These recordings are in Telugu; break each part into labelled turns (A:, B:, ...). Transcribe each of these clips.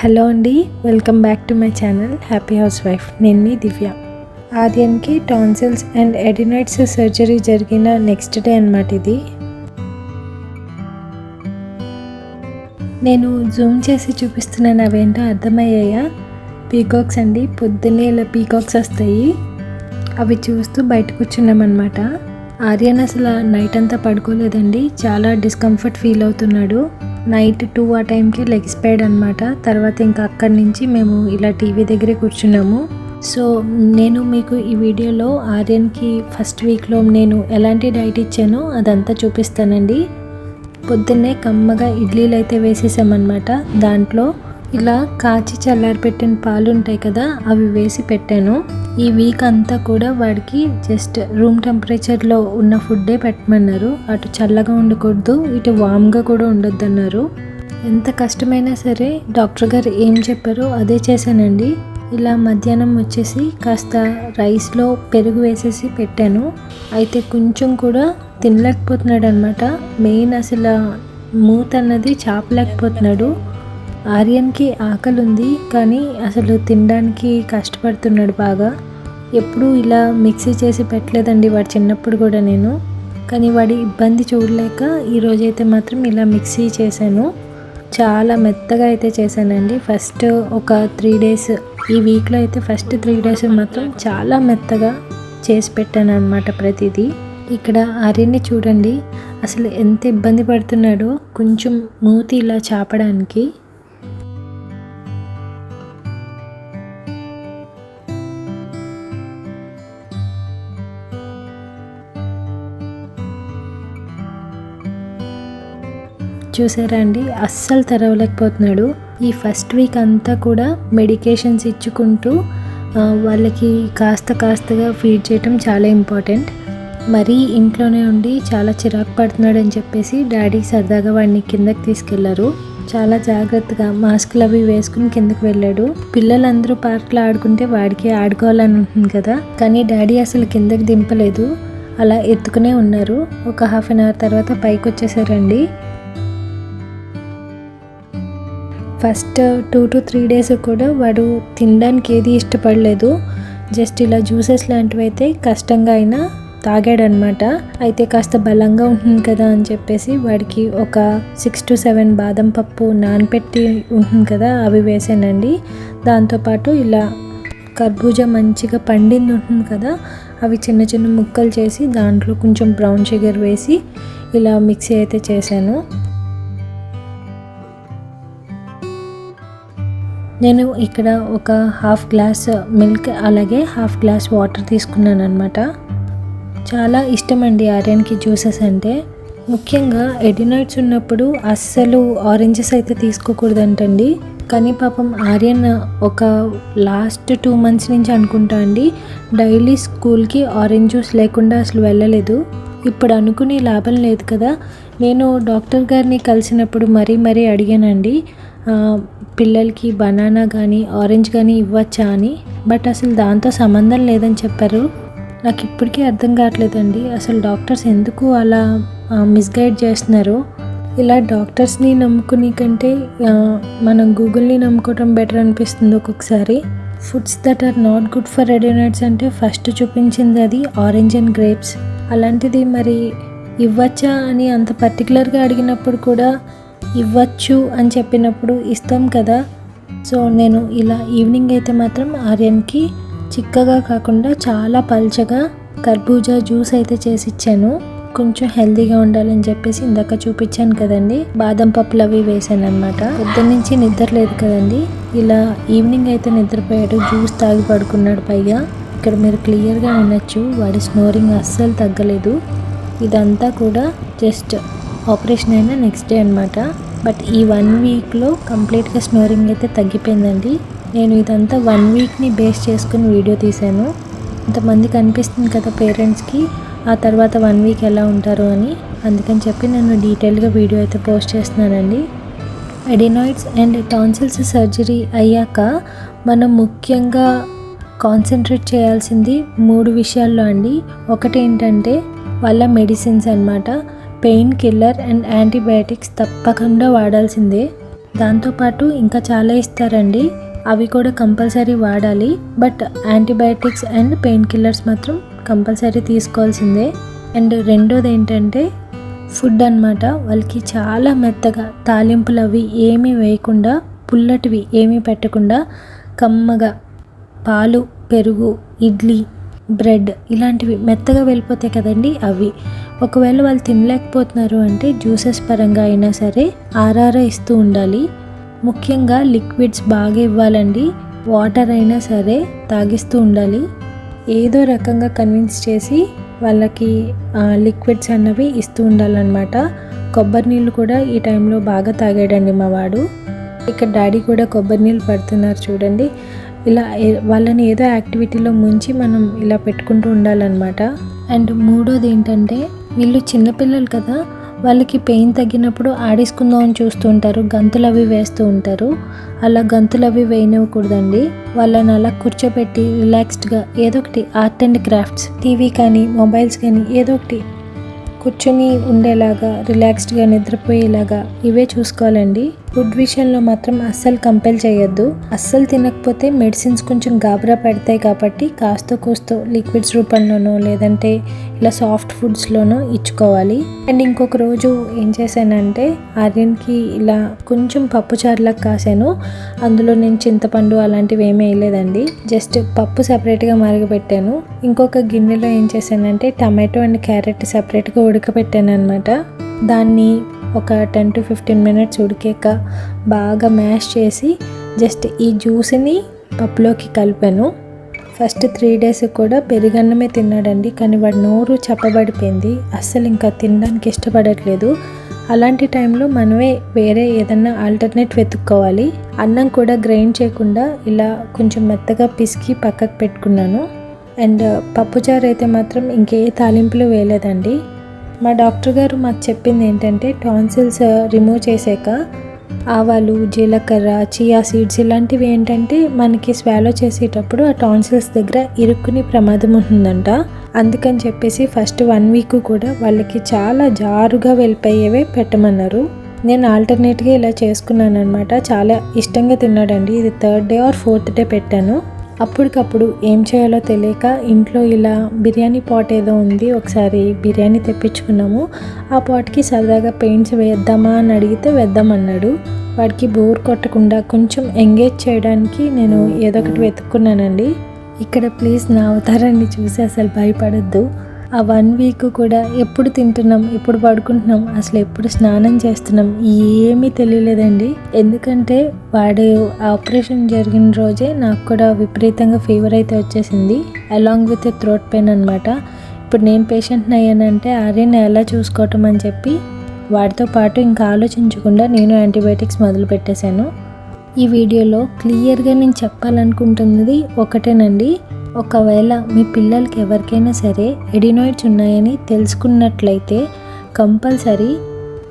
A: హలో అండి welcome back to my channel happy house wife. నేను మీ దివ్య. ఆర్యన్కి టాన్సిల్స్ అండ్ ఎడినైట్స్ సర్జరీ జరిగిన నెక్స్ట్ డే అన్నమాట ఇది. నేను జూమ్ చేసి చూపిస్తున్నాను అవేంటో అర్థమయ్యాయా? పీకాక్స్ అండి పొద్దున్నే ఇలా పీకాక్స్ వస్తాయి. అవి చూస్తూ బయట కూర్చున్నామన్నమాట ఆర్యన్ అసలు నైట్ అంతా పడుకోలేదండి చాలా డిస్కంఫర్ట్ ఫీల్ అవుతున్నాడు. నైట్ టూ ఆ టైంకి లెగిసిపోయాడు అనమాట తర్వాత ఇంకా అక్కడి నుంచి మేము ఇలా టీవీ దగ్గరే కూర్చున్నాము. సో నేను మీకు ఈ వీడియోలో ఆర్యన్కి ఫస్ట్ వీక్లో నేను ఎలాంటి డైట్ ఇచ్చానో అదంతా చూపిస్తానండి. పొద్దున్నే కమ్మగా ఇడ్లీలు అయితే వేసేసామన్నమాట. దాంట్లో ఇలా కాచి చల్లారిపెట్టిన పాలు ఉంటాయి కదా అవి వేసి పెట్టాను. ఈ వీక్ అంతా కూడా వాడికి జస్ట్ రూమ్ టెంపరేచర్లో ఉన్న ఫుడ్డే పెట్టమన్నారు. అటు చల్లగా ఉండకూడదు ఇటు వామ్గా కూడా ఉండొద్దు అన్నారు ఎంత కష్టమైనా సరే డాక్టర్ గారు ఏం చెప్పారో అదే చేశానండి. ఇలా మధ్యాహ్నం వచ్చేసి కాస్త రైస్లో పెరుగు వేసేసి పెట్టాను. అయితే కొంచెం కూడా తినలేకపోతున్నాడు అనమాట మెయిన్ అసలు మూత అన్నది చాపలేకపోతున్నాడు. ఆర్యన్కి ఆకలి ఉంది కానీ అసలు తినడానికి కష్టపడుతున్నాడు బాగా. ఎప్పుడూ ఇలా మిక్సీ చేసి పెట్టలేదండి వాడు చిన్నప్పుడు కూడా నేను. కానీ వాడి ఇబ్బంది చూడలేక ఈరోజైతే మాత్రం ఇలా మిక్సీ చేశాను. చాలా మెత్తగా అయితే చేశానండి. ఫస్ట్ ఒక త్రీ డేస్ ఈ వీక్లో అయితే ఫస్ట్ త్రీ డేస్ మాత్రం చాలా మెత్తగా చేసి పెట్టాను అనమాట ప్రతిదీ. ఇక్కడ ఆర్యన్ని చూడండి అసలు ఎంత ఇబ్బంది పడుతున్నాడో. కొంచెం మూతి ఇలా చాపడానికి. చూసారా అండి? అస్సలు తెరవలేకపోతున్నాడు. ఈ ఫస్ట్ వీక్ అంతా కూడా మెడికేషన్స్ ఇచ్చుకుంటూ వాళ్ళకి కాస్త కాస్తగా ఫీడ్ చేయటం చాలా ఇంపార్టెంట్. మరీ ఇంట్లోనే ఉండి చాలా చిరాకు పడుతున్నాడు అని చెప్పేసి డాడీ సరదాగా వాడిని కిందకి తీసుకెళ్ళారు. చాలా జాగ్రత్తగా మాస్కులు అవి వేసుకుని కిందకి వెళ్ళాడు. పిల్లలందరూ పార్క్లో ఆడుకుంటే వాడికి ఆడుకోవాలని ఉంటుంది కదా. కానీ డాడీ అసలు కిందకి దింపలేదు. అలా ఎత్తుకునే ఉన్నారు. ఒక హాఫ్ అన్ అవర్ తర్వాత పైకి వచ్చేసారండి first two to three days కూడా వాడు తినడానికి ఏది ఇష్టపడలేదు. జస్ట్ ఇలా జ్యూసెస్ లాంటివి అయితే కష్టంగా అయినా తాగాడనమాట. అయితే కాస్త బలంగా ఉంటుంది కదా అని చెప్పేసి వాడికి ఒక సిక్స్ టు సెవెన్ బాదం పప్పు నానపెట్టి ఉంటుంది కదా అవి వేసానండి. దాంతోపాటు ఇలా కర్బూజా మంచిగా పండింది ఉంటుంది కదా అవి చిన్న చిన్న ముక్కలు చేసి దాంట్లో కొంచెం బ్రౌన్ షుగర్ వేసి ఇలా మిక్సీ అయితే చేశాను. నేను ఇక్కడ ఒక హాఫ్ గ్లాస్ మిల్క్ అలాగే హాఫ్ గ్లాస్ వాటర్ తీసుకున్నాను అనమాట చాలా ఇష్టం అండి ఆర్యన్కి జ్యూసెస్ అంటే. ముఖ్యంగా ఎడినైట్స్ ఉన్నప్పుడు అస్సలు ఆరెంజెస్ అయితే తీసుకోకూడదంటండి. కానీ పాపం ఆర్యన్ ఒక లాస్ట్ టూ మంత్స్ నుంచి అనుకుంటా అండి డైలీ స్కూల్కి ఆరెంజ్ జ్యూస్ లేకుండా అసలు వెళ్ళలేదు. ఇప్పుడు అనుకునే లాభం లేదు కదా. నేను డాక్టర్ గారిని కలిసినప్పుడు మరీ మరీ అడిగానండి పిల్లలకి బనానా కానీ ఆరెంజ్ కానీ ఇవ్వచ్చా అని? బట్ అసలు దాంతో సంబంధం లేదని చెప్పారు. నాకు ఇప్పటికీ అర్థం కావట్లేదండి. అసలు డాక్టర్స్ ఎందుకు అలా మిస్గైడ్ చేస్తున్నారు? ఇలా డాక్టర్స్ని నమ్ముకునే కంటే మనం గూగుల్ని నమ్ముకోవడం బెటర్ అనిపిస్తుంది ఒక్కొక్కసారి. Foods that are not good for adenoids అంటే ఫస్ట్ చూపించింది అది ఆరెంజ్ అండ్ గ్రేప్స్. అలాంటిది మరి ఇవ్వచ్చా అని అంత పర్టికులర్గా అడిగినప్పుడు కూడా ఇవ్వచ్చు అని చెప్పినప్పుడు ఇస్తాం కదా. సో నేను ఇలా ఈవినింగ్ అయితే మాత్రం ఆర్యన్కి చిక్కగా కాకుండా చాలా పల్చగా కర్బూజా జ్యూస్ అయితే చేసి ఇచ్చాను కొంచెం హెల్దీగా ఉండాలని చెప్పేసి ఇందాక చూపించాను కదండి. బాదం పప్పులు అవి వేసాను అనమాట నుంచి నిద్ర లేదు కదండి. ఇలా ఈవినింగ్ అయితే నిద్రపోయాడు. జ్యూస్ తాగి పడుకున్నాడు పైగా. ఇక్కడ మీరు క్లియర్గా వినొచ్చు. వాడి స్నోరింగ్ అస్సలు తగ్గలేదు. ఇదంతా కూడా జస్ట్ ఆపరేషన్ అయిన నెక్స్ట్ డే అనమాట బట్ ఈ వన్ వీక్లో కంప్లీట్గా స్నోరింగ్ అయితే తగ్గిపోయిందండి. నేను ఇదంతా వన్ వీక్ని బేస్ చేసుకుని వీడియో తీశాను. ఇంతమంది కనిపిస్తుంది కదా పేరెంట్స్కి ఆ తర్వాత వన్ వీక్ ఎలా ఉంటారు అని. అందుకని చెప్పి నేను డీటెయిల్గా వీడియో అయితే పోస్ట్ చేస్తున్నానండి. ఎడినాయిడ్స్ అండ్ టాన్సిల్స్ సర్జరీ అయ్యాక మనం ముఖ్యంగా కాన్సన్ట్రేట్ చేయాల్సింది మూడు విషయాల్లో అండి. ఒకటి ఏంటంటే వాళ్ళ మెడిసిన్స్ అనమాట పెయిన్ కిల్లర్ అండ్ యాంటీబయాటిక్స్ తప్పకుండా వాడాల్సిందే. దాంతోపాటు ఇంకా చాలా ఇస్తారండి. అవి కూడా కంపల్సరీ వాడాలి. But antibiotics and pain killers మాత్రం కంపల్సరీ తీసుకోవాల్సిందే. అండ్ రెండోది ఏంటంటే ఫుడ్ అన్నమాట. వాళ్ళకి చాలా మెత్తగా తాలింపులు అవి ఏమీ వేయకుండా పుల్లటివి ఏమీ పెట్టకుండా కమ్మగా పాలు పెరుగు ఇడ్లీ బ్రెడ్ ఇలాంటివి మెత్తగా వెళ్ళిపోతాయి కదండి అవి. ఒకవేళ వాళ్ళు తినలేకపోతున్నారు అంటే జ్యూసెస్ పరంగా అయినా సరే ఆర్ఆర్ఏ ఇస్తూ ఉండాలి. ముఖ్యంగా లిక్విడ్స్ బాగా ఇవ్వాలండి. వాటర్ అయినా సరే తాగిస్తూ ఉండాలి. ఏదో రకంగా కన్విన్స్ చేసి వాళ్ళకి లిక్విడ్స్ అన్నవి ఇస్తూ ఉండాలన్నమాట. కొబ్బరి నీళ్ళు కూడా ఈ టైంలో బాగా తాగాడండి మా వాడు. ఇక్కడ డాడీ కూడా కొబ్బరి నీళ్ళు పడుతున్నారు చూడండి. ఇలా వాళ్ళని ఏదో యాక్టివిటీలో ముంచి మనం ఇలా పెట్టుకుంటూ ఉండాలన్నమాట. అండ్ మూడోది ఏంటంటే వీళ్ళు చిన్నపిల్లలు కదా వాళ్ళకి పెయిన్ తగ్గినప్పుడు ఆడేసుకుందాం అని చూస్తూ ఉంటారు గంతులు అవి వేస్తూ ఉంటారు. అలా గంతులు అవి వేయనివ్వకూడదండి. వాళ్ళని అలా కూర్చోబెట్టి రిలాక్స్డ్గా ఏదో ఒకటి ఆర్ట్ అండ్ క్రాఫ్ట్స్ టీవీ కానీ మొబైల్స్ కానీ ఏదో ఒకటి కూర్చొని ఉండేలాగా రిలాక్స్డ్గా నిద్రపోయేలాగా ఇవే చూసుకోవాలండి. ఫుడ్ విషయంలో మాత్రం అస్సలు కంపెల్ చేయొద్దు. అస్సలు తినకపోతే మెడిసిన్స్ కొంచెం గాబరా పెడతాయి కాబట్టి కాస్త కూస్తో లిక్విడ్స్ రూపంలోనో లేదంటే ఇలా సాఫ్ట్ ఫుడ్స్లోనో ఇచ్చుకోవాలి. అండ్ ఇంకొక రోజు ఏం చేశానంటే ఆర్యన్కి ఇలా కొంచెం పప్పు చారులకు కాసాను. అందులో నేను చింతపండు అలాంటివి ఏమీ వేయలేదండి. జస్ట్ పప్పు సపరేట్గా మరగబెట్టాను. ఇంకొక గిన్నెలో ఏం చేశానంటే టమాటో అండ్ క్యారెట్ సపరేట్గా ఉడకబెట్టాను అనమాట దాన్ని ఒక టెన్ టు ఫిఫ్టీన్ మినిట్స్ ఉడికాక బాగా మ్యాష్ చేసి జస్ట్ ఈ జ్యూస్ని పప్పులోకి కలిపాను. ఫస్ట్ త్రీ డేస్ కూడా పెరుగన్నమే తిన్నాడండి కానీ వాడి నోరు చెప్పబడిపోయింది. అస్సలు ఇంకా తినడానికి ఇష్టపడట్లేదు. అలాంటి టైంలో మనమే వేరే ఏదన్నా ఆల్టర్నేట్ వెతుక్కోవాలి. అన్నం కూడా గ్రైండ్ చేయకుండా ఇలా కొంచెం మెత్తగా పిసికి పక్కకు పెట్టుకున్నాను. అండ్ పప్పుచారు అయితే మాత్రం ఇంకే తాలింపులు వేయలేదండి. మా డాక్టర్ గారు మాకు చెప్పింది ఏంటంటే టాన్సిల్స్ రిమూవ్ చేసాక ఆవాలు జీలకర్ర చియా సీడ్స్ ఇలాంటివి ఏంటంటే మనకి స్వాలో చేసేటప్పుడు ఆ టాన్సిల్స్ దగ్గర ఇరుక్కునే ప్రమాదం ఉంటుందంట. అందుకని చెప్పేసి ఫస్ట్ వన్ వీక్ కూడా వాళ్ళకి చాలా జారుగా వెళ్ళిపోయేవే పెట్టమన్నారు. నేను ఆల్టర్నేట్గా ఇలా చేసుకున్నాను అనమాట చాలా ఇష్టంగా తిన్నాడండి. ఇది third day or fourth day పెట్టాను. అప్పటికప్పుడు ఏం చేయాలో తెలియక ఇంట్లో ఇలా బిర్యానీ పాట్ ఏదో ఉంది ఒకసారి బిర్యానీ తెప్పించుకున్నాము. ఆ పాట్కి సరదాగా పెయింట్స్ వేద్దామా అని అడిగితే వేద్దామన్నాడు. వాడికి బోర్ కొట్టకుండా కొంచెం ఎంగేజ్ చేయడానికి నేను ఏదో ఒకటి వెతుక్కున్నానండి. ఇక్కడ ప్లీజ్ నా అవతారాన్ని చూసి అసలు భయపడద్దు. ఆ వన్ వీక్ కూడా ఎప్పుడు తింటున్నాం ఎప్పుడు పడుకుంటున్నాం అసలు ఎప్పుడు స్నానం చేస్తున్నాం ఏమీ తెలియలేదండి. ఎందుకంటే వాడు ఆపరేషన్ జరిగిన రోజే నాకు కూడా విపరీతంగా ఫీవర్ అయితే వచ్చేసింది అలాంగ్ విత్ థ్రోట్ పెయిన్ అనమాట ఇప్పుడు నేను పేషెంట్ని అయ్యానంటే ఆర్యని ఎలా చూసుకోవటం అని చెప్పి వాడితో పాటు ఇంకా ఆలోచించకుండా నేను యాంటీబయాటిక్స్ మొదలు పెట్టేశాను. ఈ వీడియోలో క్లియర్గా నేను చెప్పాలనుకుంటున్నది ఒకటేనండి. ఒకవేళ మీ పిల్లలకి ఎవరికైనా సరే ఎడినాయిడ్స్ ఉన్నాయని తెలుసుకున్నట్లయితే కంపల్సరీ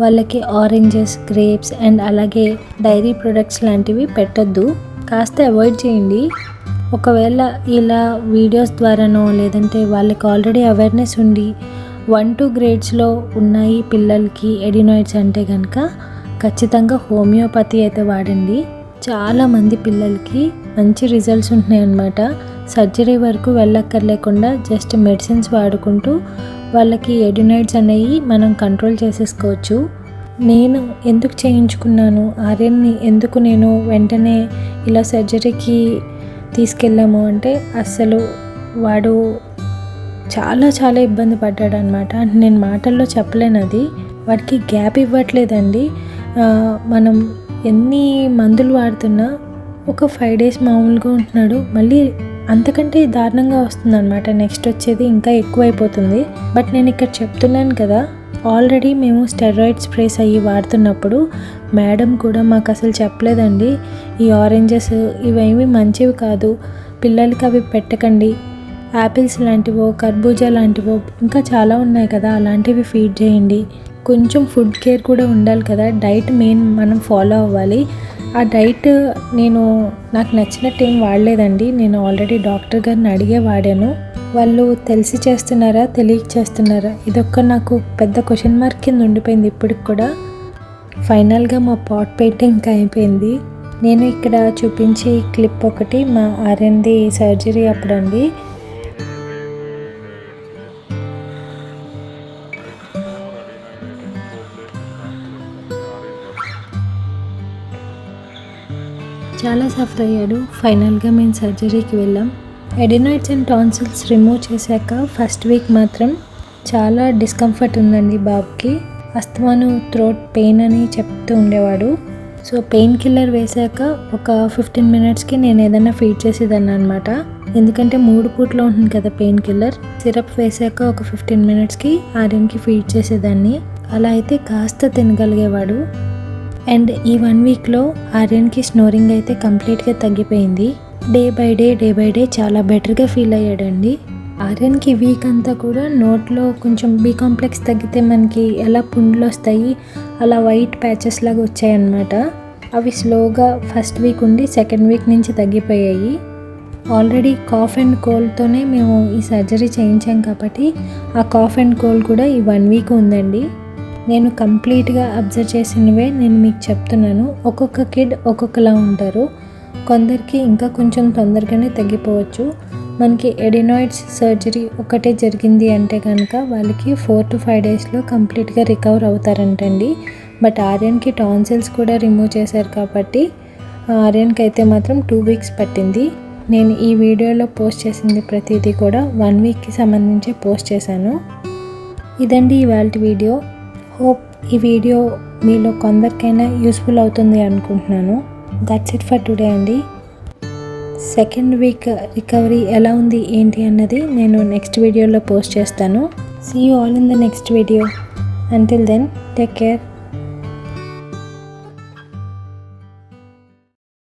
A: వాళ్ళకి ఆరెంజెస్ గ్రేప్స్ అండ్ అలాగే డైరీ ప్రొడక్ట్స్ లాంటివి పెట్టొద్దు. కాస్త అవాయిడ్ చేయండి. ఒకవేళ ఇలా వీడియోస్ ద్వారానో లేదంటే వాళ్ళకి ఆల్రెడీ అవేర్నెస్ ఉండి వన్ టూ గ్రేడ్స్లో ఉన్నాయి పిల్లలకి ఎడినాయిడ్స్ అంటే కనుక ఖచ్చితంగా హోమియోపతి అయితే వాడండి. చాలామంది పిల్లలకి మంచి రిజల్ట్స్ ఉంటున్నాయి అన్నమాట సర్జరీ వరకు వెళ్ళక్కర్లేకుండా జస్ట్ మెడిసిన్స్ వాడుకుంటూ వాళ్ళకి ఎడ్యునైడ్స్ అనేవి మనం కంట్రోల్ చేసేసుకోవచ్చు. నేను ఎందుకు చేయించుకున్నాను? ఆర్యన్ని ఎందుకు నేను వెంటనే ఇలా సర్జరీకి తీసుకెళ్ళాము అంటే అస్సలు వాడు చాలా చాలా ఇబ్బంది పడ్డాడు అనమాట నేను మాటల్లో చెప్పలేను అది. వాడికి గ్యాప్ ఇవ్వట్లేదండి. మనం ఎన్ని మందులు వాడుతున్నా ఒక ఫైవ్ డేస్ మామూలుగా ఉంటున్నాడు. మళ్ళీ అంతకంటే దారుణంగా వస్తుంది అనమాట నెక్స్ట్ వచ్చేది ఇంకా ఎక్కువైపోతుంది. బట్ నేను ఇక్కడ చెప్తున్నాను కదా ఆల్రెడీ మేము స్టెరాయిడ్ స్ప్రేస్ అయ్యి వాడుతున్నప్పుడు మేడం కూడా మాకు అసలు చెప్పలేదండి ఈ ఆరెంజెస్ ఇవేమి మంచివి కాదు పిల్లలకి అవి పెట్టకండి యాపిల్స్ లాంటివో కర్బూజా లాంటివో ఇంకా చాలా ఉన్నాయి కదా అలాంటివి ఫీడ్ చేయండి. కొంచెం ఫుడ్ కేర్ కూడా ఉండాలి కదా డైట్ మెయిన్ మనం ఫాలో అవ్వాలి. ఆ డైట్ నేను నాకు నచ్చినట్టు ఏం వాడలేదండి. నేను ఆల్రెడీ డాక్టర్ గారిని అడిగే వాడాను. వాళ్ళు తెలిసి చేస్తున్నారా తెలియక చేస్తున్నారా? ఇదొక్క నాకు పెద్ద క్వశ్చన్ మార్క్ కింద ఉండిపోయింది ఇప్పటికి కూడా. ఫైనల్గా మా పాట్ పెయింటింగ్ అయిపోయింది. నేను ఇక్కడ చూపించే క్లిప్ ఒకటి మా ఆర్ఎన్ది సర్జరీ అప్పుడండి. చాలా సఫర్ అయ్యాడు. ఫైనల్గా మేము సర్జరీకి వెళ్ళాం. ఎడినాయిడ్స్ అండ్ టాన్సిల్స్ రిమూవ్ చేశాక ఫస్ట్ వీక్ మాత్రం చాలా డిస్కంఫర్ట్ ఉందండి బాబుకి. అస్తమాను థ్రోట్ పెయిన్ అని చెప్తూ ఉండేవాడు. సో పెయిన్ కిల్లర్ వేశాక ఒక ఫిఫ్టీన్ మినిట్స్కి నేను ఏదైనా ఫీడ్ చేసేదాన్ని అనమాట ఎందుకంటే మూడు పూట్లో ఉంటుంది కదా పెయిన్ కిల్లర్ సిరప్ వేశాక ఒక ఫిఫ్టీన్ మినిట్స్కి ఆర్యన్కి ఫీడ్ చేసేదాన్ని. అలా అయితే కాస్త తినగలిగేవాడు. అండ్ ఈ వన్ వీక్లో ఆర్యన్కి స్నోరింగ్ అయితే కంప్లీట్గా తగ్గిపోయింది. Day by day day by day చాలా బెటర్గా ఫీల్ అయ్యాడండి. ఆర్యన్కి వీక్ అంతా కూడా నోట్లో కొంచెం బీ కాంప్లెక్స్ తగ్గితే మనకి ఎలా పుండ్లు వస్తాయి అలా వైట్ ప్యాచెస్ లాగా వచ్చాయన్నమాట. అవి స్లోగా ఫస్ట్ వీక్ ఉండి సెకండ్ వీక్ నుంచి తగ్గిపోయాయి. ఆల్రెడీ కాఫ్ అండ్ కోల్డ్తోనే మేము ఈ సర్జరీ చేయించాం కాబట్టి ఆ కాఫ్ అండ్ కోల్డ్ కూడా ఈ వన్ వీక్ ఉందండి. నేను కంప్లీట్గా అబ్జర్వ్ చేసినవే నేను మీకు చెప్తున్నాను. ఒక్కొక్క కిడ్ ఒక్కొక్కలా ఉంటారు. కొందరికి ఇంకా కొంచెం తొందరగానే తగ్గిపోవచ్చు. మనకి ఎడినాయిడ్స్ సర్జరీ ఒకటే జరిగింది అంటే కనుక వాళ్ళకి ఫోర్ టు ఫైవ్ డేస్లో కంప్లీట్గా రికవర్ అవుతారంటండి. బట్ ఆర్యన్కి టాన్సిల్స్ కూడా రిమూవ్ చేశారు కాబట్టి ఆర్యన్కి అయితే మాత్రం టూ వీక్స్ పట్టింది. నేను ఈ వీడియోలో పోస్ట్ చేసింది ప్రతిదీ కూడా వన్ వీక్కి సంబంధించి పోస్ట్ చేశాను. ఇదండి ఇవాళ వీడియో. హోప్ ఈ వీడియో మీలో కొందరికైనా యూస్ఫుల్ అవుతుంది అనుకుంటున్నాను. దట్స్ ఇట్ ఫర్ టుడే అండి. సెకండ్ వీక్ రికవరీ ఎలా ఉంది ఏంటి అన్నది నేను నెక్స్ట్ వీడియోలో పోస్ట్ చేస్తాను. See you all in the next video until then take care